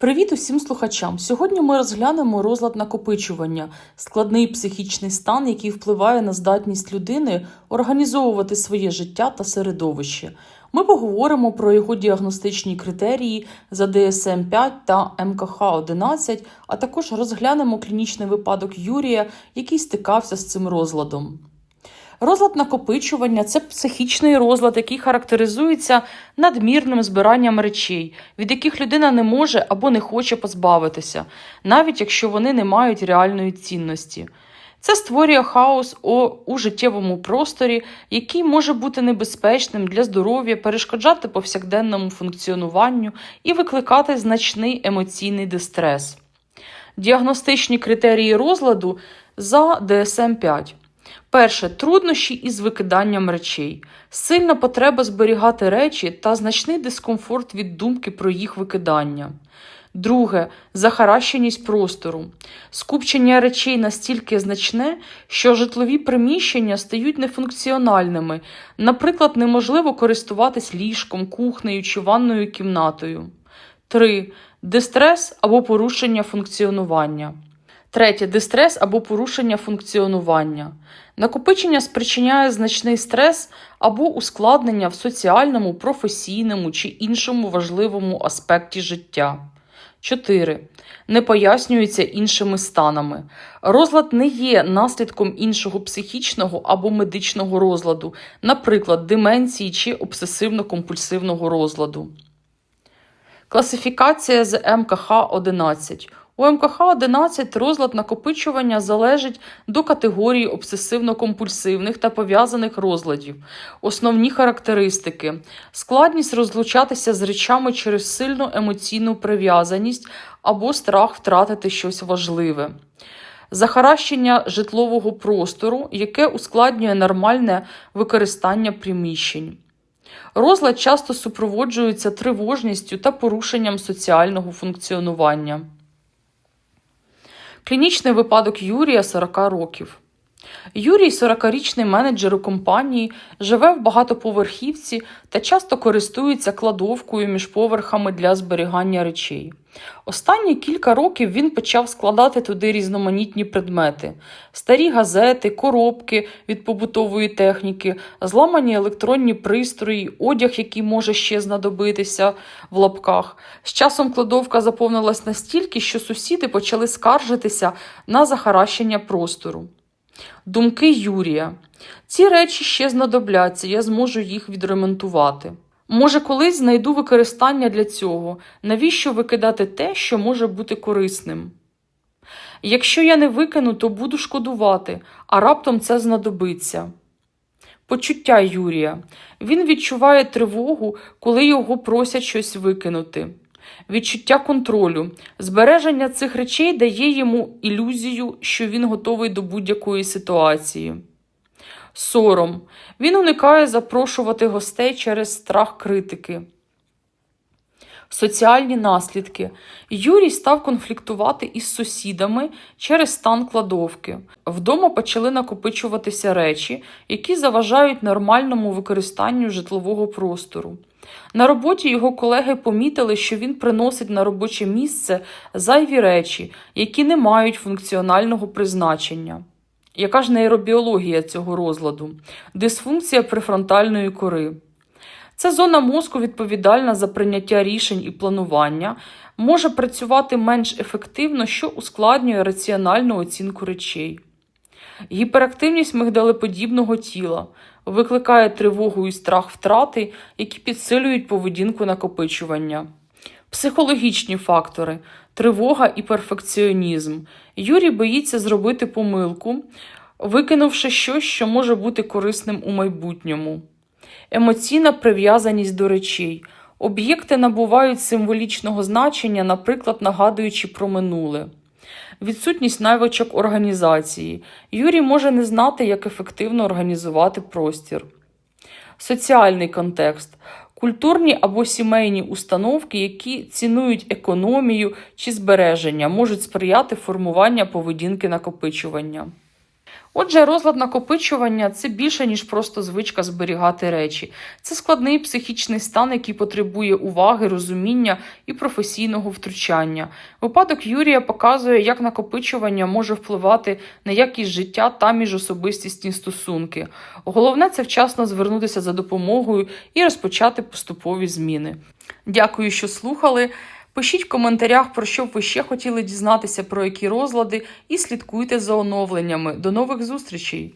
Привіт усім слухачам! Сьогодні ми розглянемо розлад накопичування, складний психічний стан, який впливає на здатність людини організовувати своє життя та середовище. Ми поговоримо про його діагностичні критерії за DSM-5 та МКХ-11, а також розглянемо клінічний випадок Юрія, який стикався з цим розладом. Розлад накопичування це психічний розлад, який характеризується надмірним збиранням речей, від яких людина не може або не хоче позбавитися, навіть якщо вони не мають реальної цінності. Це створює хаос у, життєвому просторі, який може бути небезпечним для здоров'я, перешкоджати повсякденному функціонуванню і викликати значний емоційний дистрес. Діагностичні критерії розладу за DSM-5. Перше труднощі із викиданням речей, сильна потреба зберігати речі та значний дискомфорт від думки про їх викидання. Друге захаращеність простору. Скупчення речей настільки значне, що житлові приміщення стають нефункціональними, наприклад, неможливо користуватись ліжком, кухнею чи ванною кімнатою. 3. Дистрес або порушення функціонування. Третє дистрес або порушення функціонування. Накопичення спричиняє значний стрес або ускладнення в соціальному, професійному чи іншому важливому аспекті життя. 4. Не пояснюється іншими станами. Розлад не є наслідком іншого психічного або медичного розладу, наприклад, деменції чи обсесивно-компульсивного розладу. Класифікація з МКХ-11. У МКХ-11 розлад накопичування залежить до категорії обсесивно-компульсивних та пов'язаних розладів. Основні характеристики: складність розлучатися з речами через сильну емоційну прив'язаність або страх втратити щось важливе. Захаращення житлового простору, яке ускладнює нормальне використання приміщень. Розлад часто супроводжується тривожністю та порушенням соціального функціонування. Клінічний випадок Юрія 40 років. Юрій, 40-річний менеджер у компанії, живе в багатоповерхівці та часто користується кладовкою між поверхами для зберігання речей. Останні кілька років він почав складати туди різноманітні предмети: старі газети, коробки від побутової техніки, зламані електронні пристрої, одяг, який може ще знадобитися в лапках. З часом кладовка заповнилась настільки, що сусіди почали скаржитися на захаращення простору. Думки Юрія. Ці речі ще знадобляться, я зможу їх відремонтувати. Може, колись знайду використання для цього, навіщо викидати те, що може бути корисним? Якщо я не викину, то буду шкодувати, а раптом це знадобиться. Почуття Юрія. Він відчуває тривогу, коли його просять щось викинути. Відчуття контролю. Збереження цих речей дає йому ілюзію, що він готовий до будь-якої ситуації. Сором. Він уникає запрошувати гостей через страх критики. Соціальні наслідки. Юрій став конфліктувати із сусідами через стан кладовки. Вдома почали накопичуватися речі, які заважають нормальному використанню житлового простору. На роботі його колеги помітили, що він приносить на робоче місце зайві речі, які не мають функціонального призначення. Яка ж нейробіологія цього розладу? Дисфункція префронтальної кори. Це зона мозку відповідальна за прийняття рішень і планування, може працювати менш ефективно, що ускладнює раціональну оцінку речей. Гіперактивність мигдалеподібного тіла викликає тривогу і страх втрати, які підсилюють поведінку накопичування. Психологічні фактори тривога і перфекціонізм. Юрій боїться зробити помилку, викинувши щось, що може бути корисним у майбутньому. Емоційна прив'язаність до речей. Об'єкти набувають символічного значення, наприклад, нагадуючи про минуле. Відсутність навичок організації. Юрій може не знати, як ефективно організувати простір. Соціальний контекст. Культурні або сімейні установки, які цінують економію чи збереження, можуть сприяти формуванню поведінки накопичування. Отже, розлад накопичування це більше, ніж просто звичка зберігати речі. Це складний психічний стан, який потребує уваги, розуміння і професійного втручання. Випадок Юрія показує, як накопичування може впливати на якість життя та міжособистісні стосунки. Головне це вчасно звернутися за допомогою і розпочати поступові зміни. Дякую, що слухали. Пишіть в коментарях, про що б ви ще хотіли дізнатися, про які розлади, і слідкуйте за оновленнями. До нових зустрічей!